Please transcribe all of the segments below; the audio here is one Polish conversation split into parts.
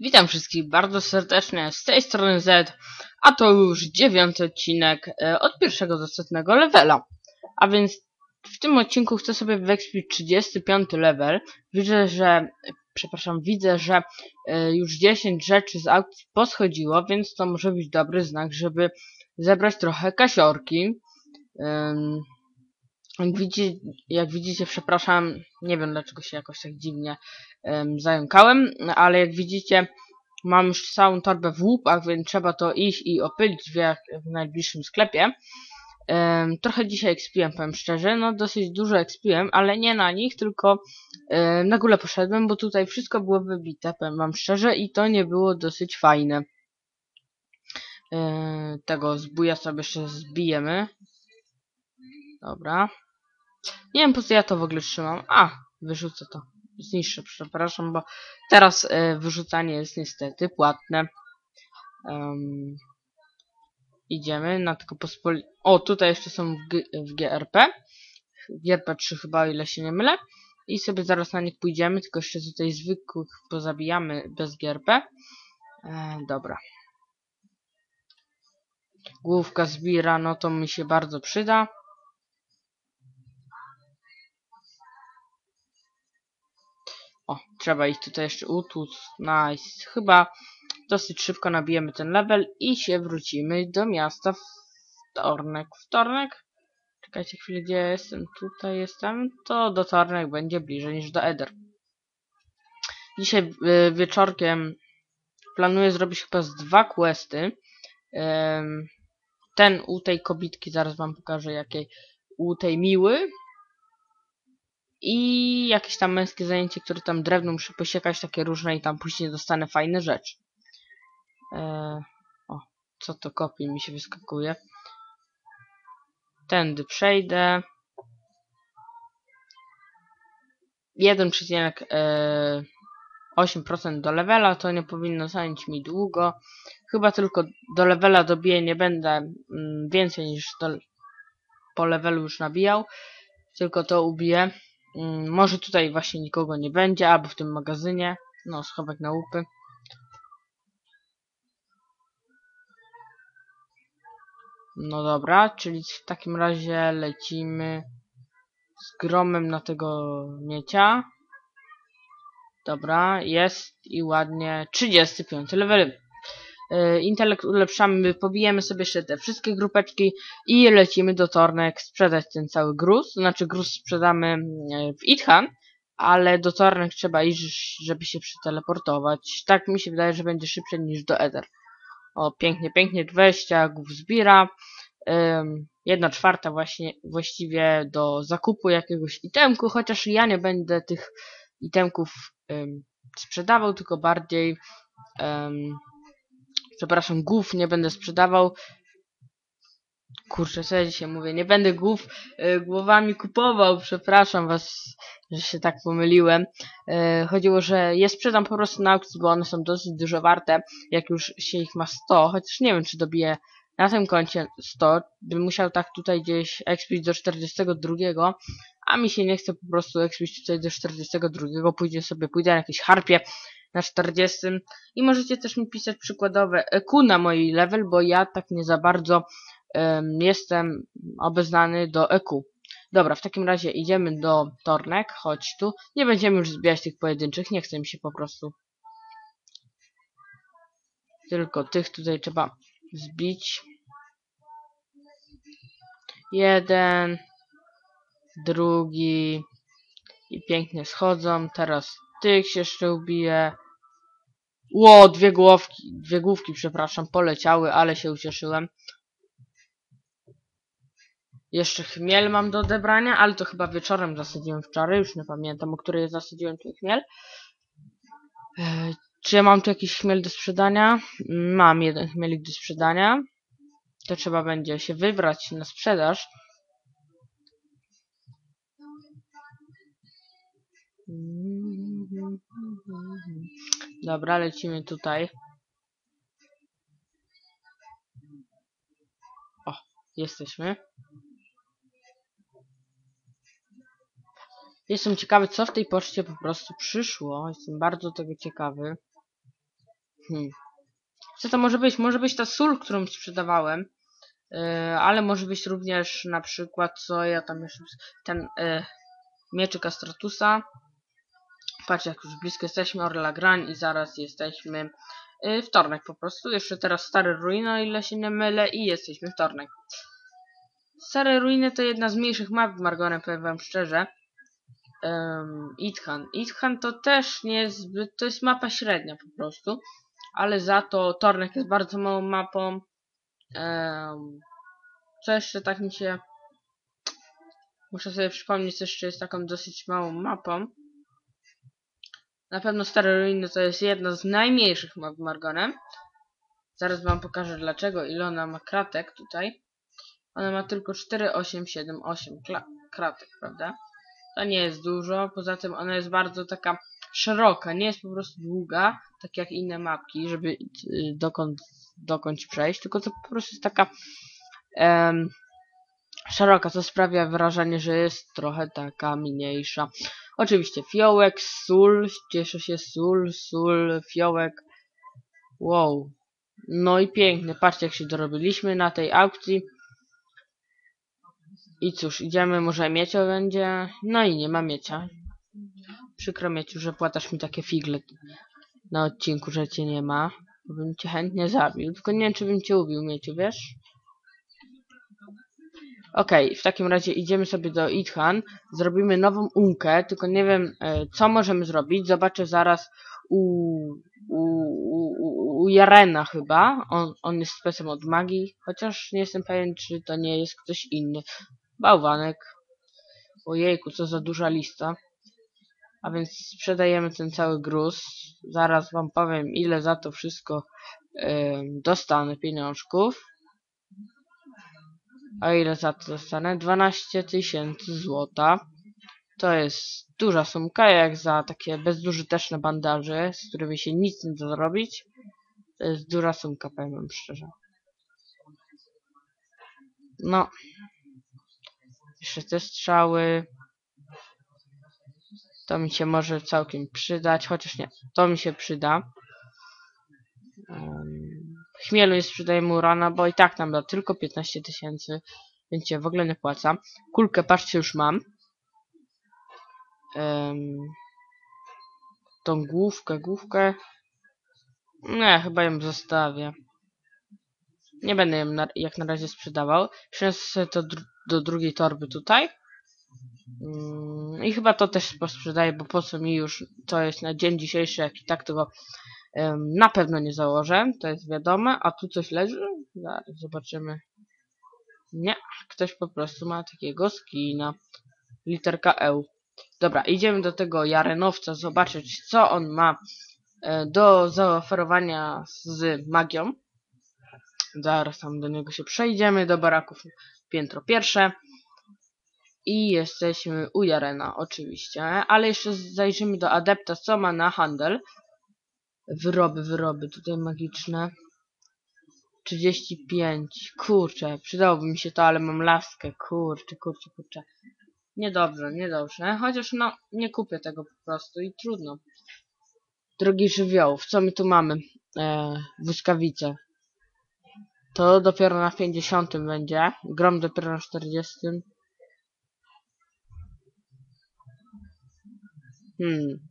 Witam wszystkich bardzo serdecznie z tej strony Z, a to już dziewiąty odcinek e, od pierwszego do setnego levela. A więc w tym odcinku chcę sobie wyekspić 35 level. Widzę, że, przepraszam, widzę, że e, już 10 rzeczy z aukcji poschodziło, więc to może być dobry znak, żeby zebrać trochę kasiorki. Ym, jak widzicie, jak widzicie, przepraszam, nie wiem dlaczego się jakoś tak dziwnie um, zająkałem, ale jak widzicie, mam już całą torbę w łupach, więc trzeba to iść i opylić w, w najbliższym sklepie. Um, trochę dzisiaj expiłem, powiem szczerze, no dosyć dużo expiłem, ale nie na nich, tylko um, na górę poszedłem, bo tutaj wszystko było wybite, powiem wam szczerze, i to nie było dosyć fajne. Um, tego zbuja sobie jeszcze zbijemy. Dobra. Nie wiem po co ja to w ogóle trzymam. A, wyrzucę to. Zniszczę, przepraszam, bo teraz e, wyrzucanie jest niestety płatne. Um, idziemy na tylko pospoli... O, tutaj jeszcze są w, G w GRP. GRP 3 chyba, o ile się nie mylę. I sobie zaraz na nich pójdziemy, tylko jeszcze tutaj zwykłych pozabijamy bez GRP. E, dobra. Główka zbira, no to mi się bardzo przyda. O, trzeba ich tutaj jeszcze utłuc. Nice. Chyba dosyć szybko nabijemy ten level i się wrócimy do miasta wtornek. Wtornek? Czekajcie chwilę, gdzie jestem? Tutaj jestem. To do Tornek będzie bliżej niż do Eder. Dzisiaj y, wieczorkiem planuję zrobić chyba z dwa questy. ten u tej kobitki, zaraz wam pokażę jakiej. U tej miły i jakieś tam męskie zajęcie, które tam drewno muszę posiekać, takie różne i tam później dostanę fajne rzeczy. Eee, o, co to kopie mi się wyskakuje. Tędy przejdę. 1,8% e, do levela, to nie powinno zająć mi długo. Chyba tylko do levela dobiję, nie będę mm, więcej niż do, po levelu już nabijał. Tylko to ubiję. Mm, może tutaj właśnie nikogo nie będzie, albo w tym magazynie. No, schowek na łupy. No dobra, czyli w takim razie lecimy z gromem na tego miecia. Dobra, jest i ładnie 35 level. E, intelekt ulepszamy, pobijemy sobie jeszcze te wszystkie grupeczki i lecimy do Tornek sprzedać ten cały gruz. Znaczy gruz sprzedamy e, w Ithan, ale do Tornek trzeba iść, żeby się przeteleportować. Tak mi się wydaje, że będzie szybciej niż do Ether. O, pięknie, pięknie, 20 głów zbiera. Jedna czwarta właśnie właściwie do zakupu jakiegoś itemku, chociaż ja nie będę tych itemków um, sprzedawał, tylko bardziej um, przepraszam, głów nie będę sprzedawał. Kurczę, co ja dzisiaj mówię? Nie będę głów y, głowami kupował, przepraszam was, że się tak pomyliłem. Y, chodziło, że je sprzedam po prostu na aukcji, bo one są dosyć dużo warte, jak już się ich ma 100, chociaż nie wiem, czy dobiję na tym koncie 100, bym musiał tak tutaj gdzieś expić do 42, a mi się nie chce po prostu expić tutaj do 42, pójdę sobie, pójdę na jakieś harpie, na 40 i możecie też mi pisać przykładowe EQ na mój level, bo ja tak nie za bardzo um, jestem obeznany do EQ. Dobra, w takim razie idziemy do Tornek, chodź tu. Nie będziemy już zbierać tych pojedynczych, nie chcę mi się po prostu. Tylko tych tutaj trzeba zbić. Jeden, drugi i pięknie schodzą. Teraz tych się jeszcze ubije. Ło, dwie główki, dwie główki, przepraszam, poleciały, ale się ucieszyłem. Jeszcze chmiel mam do odebrania, ale to chyba wieczorem zasadziłem wczoraj, już nie pamiętam, o której zasadziłem ten chmiel. E, czy ja mam tu jakiś chmiel do sprzedania? Mam jeden chmielik do sprzedania. To trzeba będzie się wybrać na sprzedaż. Dobra, lecimy tutaj. O, jesteśmy. Jestem ciekawy, co w tej poczcie po prostu przyszło. Jestem bardzo tego ciekawy. Hmm. Co to może być? Może być ta sól, którą sprzedawałem. Yy, ale może być również na przykład, co ja tam jeszcze... Ten yy, mieczyk Astratusa. Patrz, jak już blisko jesteśmy, Orla Grań i zaraz jesteśmy yy, wtornek po prostu. Jeszcze teraz Stare Ruiny, o ile się nie mylę, i jesteśmy wtornek. Stare Ruiny to jedna z mniejszych map w Margonem, powiem wam szczerze. Um, Ithan. Ithan to też nie jest zbyt, to jest mapa średnia po prostu. Ale za to Tornek jest bardzo małą mapą. Um, co jeszcze tak mi się... Muszę sobie przypomnieć, co jeszcze jest taką dosyć małą mapą. Na pewno Stare Ruiny to jest jedna z najmniejszych map Margonem. Zaraz wam pokażę dlaczego, ile ona ma kratek tutaj. Ona ma tylko 4, 8, 7, 8 kratek, prawda? To nie jest dużo, poza tym ona jest bardzo taka szeroka, nie jest po prostu długa, tak jak inne mapki, żeby y, dokąd, dokądś przejść, tylko to po prostu jest taka um, szeroka, co sprawia wrażenie, że jest trochę taka mniejsza. Oczywiście fiołek, sól, cieszę się sól, sól, fiołek, wow. No i piękne, patrzcie jak się dorobiliśmy na tej aukcji. I cóż, idziemy, może miecio będzie. No i nie ma miecia. Przykro mieciu, że płatasz mi takie figle na odcinku, że cię nie ma. Bym cię chętnie zabił. Tylko nie wiem, czy bym cię ubił, mieciu, wiesz? Okej, okay, w takim razie idziemy sobie do Ithan. Zrobimy nową unkę, tylko nie wiem, e, co możemy zrobić. Zobaczę zaraz u, u, u, u Jarena chyba. On, on jest specem od magii, chociaż nie jestem pewien, czy to nie jest ktoś inny. Bałwanek. Ojejku, co za duża lista. A więc sprzedajemy ten cały gruz. Zaraz wam powiem, ile za to wszystko yy, dostanę pieniążków. A ile za to dostanę? 12 tysięcy złota. To jest duża sumka, jak za takie bezużyteczne bandaże, z którymi się nic nie da zrobić. To jest duża sumka, powiem wam szczerze. No, jeszcze te strzały. To mi się może całkiem przydać, chociaż nie, to mi się przyda. Um, chmielu nie sprzedajemy rana, bo i tak nam da tylko 15 tysięcy, więc się w ogóle nie płaca. Kulkę, patrzcie, już mam. Um, tą główkę, główkę. Nie, chyba ją zostawię. Nie będę ją na, jak na razie sprzedawał. Przeniosę to dr do drugiej torby tutaj. Mm, I chyba to też posprzedaję, bo po co mi już to jest na dzień dzisiejszy, jak i tak tego um, na pewno nie założę, to jest wiadome. A tu coś leży? Zaraz zobaczymy. Nie, ktoś po prostu ma takiego skina. Literka E. Dobra, idziemy do tego Jarenowca zobaczyć, co on ma e, do zaoferowania z magią. Zaraz tam do niego się przejdziemy, do baraków piętro pierwsze. I jesteśmy u Jarena, oczywiście. Ale jeszcze zajrzymy do Adepta, co ma na handel. Wyroby, wyroby, tutaj magiczne. 35. Kurczę, przydałoby mi się to, ale mam laskę. Kurczę, kurczę, kurczę. Niedobrze, niedobrze. Chociaż no, nie kupię tego po prostu i trudno. Drogi żywiołów, co my tu mamy? Eee, błyskawice. To dopiero na 50 będzie. Grom dopiero na 40. Hmm.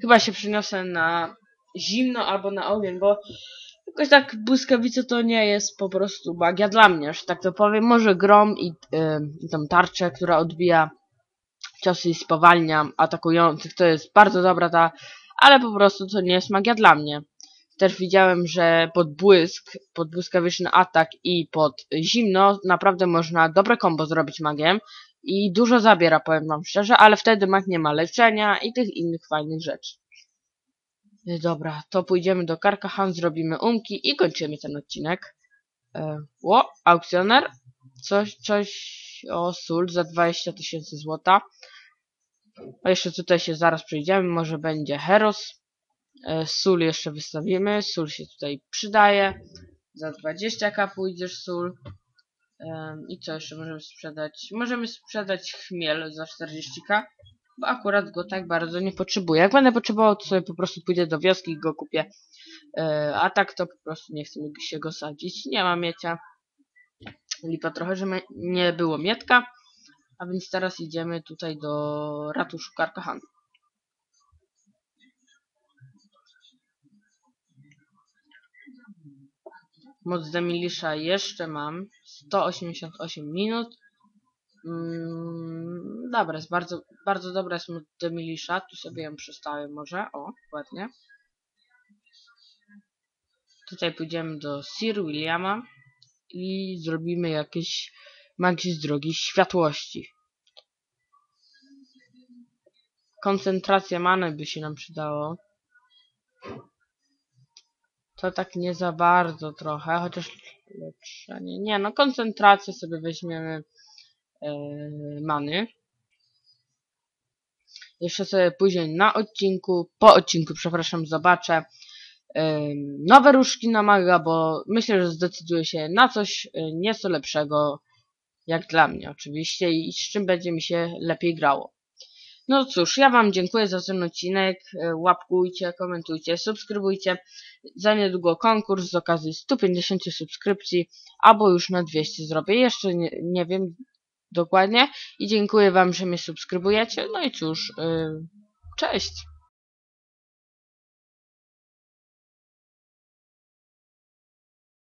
Chyba się przyniosę na zimno albo na ogień, bo jakoś tak błyskawice to nie jest po prostu magia dla mnie, że tak to powiem. Może grom i yy, tą tarczę, która odbija ciosy i spowalnia atakujących, to jest bardzo dobra ta, ale po prostu to nie jest magia dla mnie. Też widziałem, że pod błysk, pod błyskawiczny atak i pod zimno naprawdę można dobre kombo zrobić magiem i dużo zabiera, powiem wam szczerze, ale wtedy mag nie ma leczenia i tych innych fajnych rzeczy. Dobra, to pójdziemy do Karkahan, zrobimy umki i kończymy ten odcinek. E, o, aukcjoner. Coś, coś o sól za 20 tysięcy złota. A jeszcze tutaj się zaraz przejdziemy, może będzie Heros. E, sól jeszcze wystawimy. Sól się tutaj przydaje. Za 20k pójdziesz sól. I co jeszcze możemy sprzedać? Możemy sprzedać chmiel za 40k. bo akurat go tak bardzo nie potrzebuję. Jak będę potrzebował, to sobie po prostu pójdę do wioski i go kupię. E, a tak to po prostu nie chcę się go sadzić. Nie ma miecia. Lipa trochę, że nie było mietka. A więc teraz idziemy tutaj do ratuszu Karkahan. Moc Demilisza jeszcze mam. 188 minut. Mm, dobra, jest bardzo, bardzo dobra jest Demilisza. Tu sobie ją przestawię może. O, ładnie. Tutaj pójdziemy do Sir Williama i zrobimy jakieś magii z drogi światłości. Koncentracja many by się nam przydało. To tak nie za bardzo trochę, chociaż leczenie. Nie, no koncentrację sobie weźmiemy e, many. Jeszcze sobie później na odcinku, po odcinku, przepraszam, zobaczę e, nowe różki na maga, bo myślę, że zdecyduje się na coś e, nieco lepszego, jak dla mnie oczywiście, i z czym będzie mi się lepiej grało. No cóż, ja Wam dziękuję za ten odcinek. E, łapkujcie, komentujcie, subskrybujcie. Za niedługo konkurs z okazji 150 subskrypcji, albo już na 200 zrobię. Jeszcze nie, nie wiem dokładnie. I dziękuję Wam, że mnie subskrybujecie. No i cóż, yy, cześć!